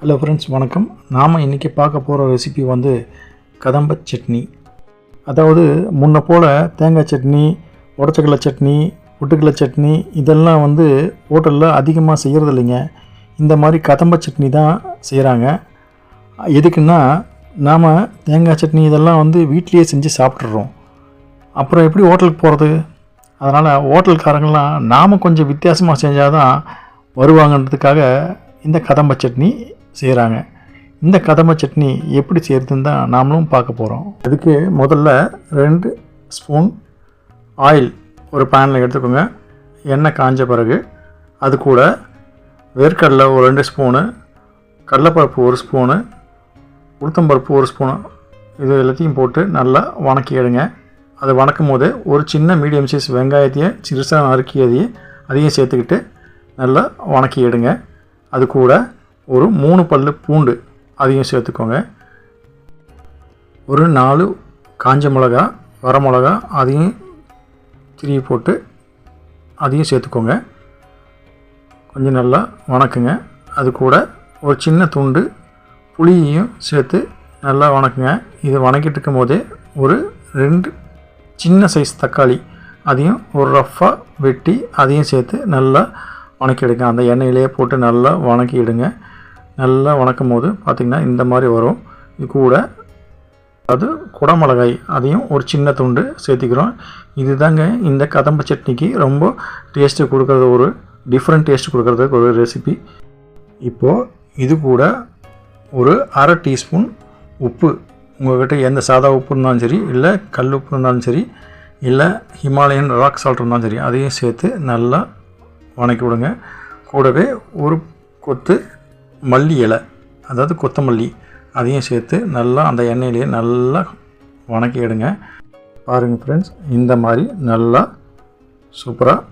Hello friends வணக்கம். நாம் இன்றைக்கி பார்க்க போகிற ரெசிபி வந்து கதம்ப சட்னி. அதாவது முன்ன போல் தேங்காய் சட்னி உடச்சக்கடலை சட்னி ஒட்டுக்கடலை சட்னி இதெல்லாம் வந்து ஹோட்டலில் அதிகமாக செய்கிறது இல்லைங்க இந்த மாதிரி கதம்ப சட்னி தான் செய்கிறாங்க எதுக்குன்னா நாம் தேங்காய் சட்னி இதெல்லாம் வந்து வீட்லேயே செஞ்சு சாப்பிட்றோம் அப்புறம் எப்படி ஹோட்டலுக்கு போகிறது அதனால் ஹோட்டல்காரங்களாம் நாம் கொஞ்சம் வித்தியாசமாக செஞ்சால் தான் வருவாங்கன்றதுக்காக இந்த கதம்ப சட்னி செய்கிறாங்க இந்த கதம்ப சட்னி எப்படி செய்கிறதுன்னு தான் நாமளும் பார்க்க போகிறோம் அதுக்கு முதல்ல ரெண்டு ஸ்பூன் ஆயில் ஒரு பேனில் எடுத்துக்கோங்க. எண்ணெய் காஞ்ச பிறகு அது கூட வேர்க்கடலை ஒரு ரெண்டு ஸ்பூனு கடலைப்பருப்பு ஒரு ஸ்பூனு உளுத்தம்பருப்பு ஒரு ஸ்பூனு இது எல்லாத்தையும் போட்டு நல்லா வணக்கி எடுங்க. அதை வணக்கும் போது ஒரு சின்ன மீடியம் சைஸ் வெங்காயத்தையும் சிறுசாக நறுக்கியதையும் அதையும் சேர்த்துக்கிட்டு நல்லா வணக்கி எடுங்க. அது கூட ஒரு மூணு பல்லு பூண்டு அதையும் சேர்த்துக்கோங்க. ஒரு நாலு காஞ்ச மிளகா வர மிளகா அதையும் திரிய போட்டு அதையும் சேர்த்துக்கோங்க. கொஞ்சம் நல்லா வணக்குங்க. அது கூட ஒரு சின்ன துண்டு புளியையும் சேர்த்து நல்லா வணக்குங்க. இது வணக்கிட்டு இருக்கும் போதே ஒரு ரெண்டு சின்ன சைஸ் தக்காளி அதையும் ஒரு ரஃப்பாக வெட்டி அதையும் சேர்த்து நல்லா வணக்கிடுங்க. அந்த எண்ணெயிலேயே போட்டு நல்லா வணக்கிடுங்க. நல்லா வணக்கும் போது பார்த்திங்கன்னா இந்த மாதிரி வரும். இது கூட அது குடமிளகாய் அதையும் ஒரு சின்ன துண்டு சேர்த்திக்கிறோம். இதுதாங்க இந்த கதம்ப சட்னிக்கு ரொம்ப டேஸ்ட்டு கொடுக்குறது ஒரு டிஃப்ரெண்ட் டேஸ்ட் கொடுக்குறதுக்கு ஒரு ரெசிபி இப்போது இது கூட ஒரு அரை டீஸ்பூன் உப்பு. உங்கள்கிட்ட எந்த சாதா உப்பு இருந்தாலும் சரி இல்லை கல் உப்பு இருந்தாலும் சரி இல்லை ஹிமாலயன் ராக் சால்ட் இருந்தாலும் சரி அதையும் சேர்த்து நல்லா வணக்கி விடுங்க. கூடவே ஒரு கொத்து மல்லி இலை அதாவது கொத்தமல்லி அதையும் சேர்த்து நல்லா அந்த எண்ணெயிலேயே நல்லா வணக்கி எடுங்க. பாருங்கள் ஃப்ரெண்ட்ஸ் இந்த மாதிரி நல்லா சூப்பராக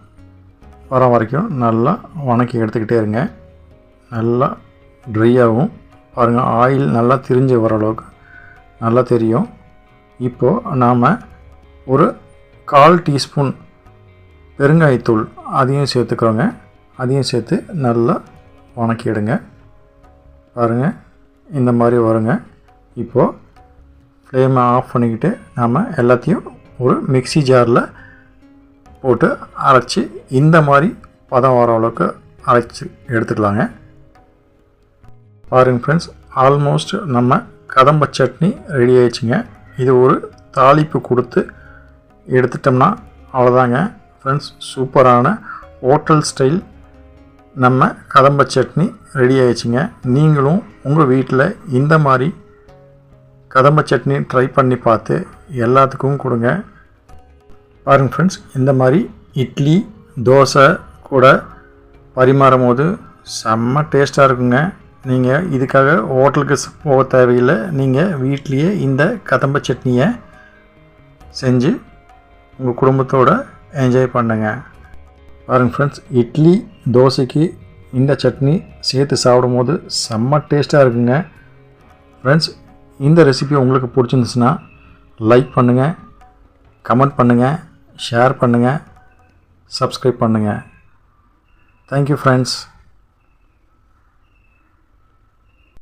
வர வரைக்கும் நல்லா வணக்கி எடுத்துக்கிட்டே இருங்க. நல்லா ட்ரையாகவும் பாருங்கள் ஆயில் நல்லா திரிஞ்சு வர அளவுக்கு நல்லா தெரியும். இப்போது நாம் ஒரு கால் டீஸ்பூன் பெருங்காயத்தூள் அதையும் சேர்த்துக்கிறோங்க. அதையும் சேர்த்து நல்லா வணக்கிடுங்க பாருங்கள் இந்த மாதிரி வருங்க. இப்போது ஃப்ளேமை ஆஃப் பண்ணிக்கிட்டு நாம் எல்லாத்தையும் ஒரு மிக்ஸி ஜாரில் போட்டு அரைச்சி இந்த மாதிரி பதம் வர அளவுக்கு அரைச்சி எடுத்துக்கலாங்க. பாருங்கள் ஃப்ரெண்ட்ஸ் ஆல்மோஸ்ட் நம்ம கதம்ப சட்னி ரெடி ஆயிடுச்சுங்க. இது ஒரு தாளிப்பு கொடுத்து எடுத்துட்டோம்னா அவ்வளோதாங்க ஃப்ரெண்ட்ஸ் சூப்பரான ஹோட்டல் ஸ்டைல் நம்ம கதம்ப சட்னி ரெடி ஆயிடுச்சுங்க. நீங்களும் உங்கள் வீட்டில் இந்த மாதிரி கதம்ப சட்னி ட்ரை பண்ணி பார்த்து எல்லாத்துக்கும் கொடுங்க. பாருங்கள் ஃப்ரெண்ட்ஸ் இந்த மாதிரி இட்லி தோசை கூட பரிமாறும் போது செம்ம டேஸ்ட்டாக இருக்குங்க. நீங்கள் இதுக்காக ஹோட்டலுக்கு போக தேவையில்லை. நீங்கள் வீட்லேயே இந்த கதம்ப சட்னியை செஞ்சு உங்கள் குடும்பத்தோடு என்ஜாய் பண்ணுங்கள் பாருங்கள் ஃப்ரெண்ட்ஸ் இட்லி தோசைக்கு இந்த சட்னி சேர்த்து சாப்பிடும்போது செம்ம டேஸ்ட்டாக இருக்குங்க. ஃப்ரெண்ட்ஸ் இந்த ரெசிபி உங்களுக்கு பிடிச்சிருந்துச்சுன்னா லைக் பண்ணுங்கள் கமெண்ட் பண்ணுங்கள் ஷேர் பண்ணுங்கள் சப்ஸ்கிரைப் பண்ணுங்கள் தேங்க்யூ ஃப்ரெண்ட்ஸ்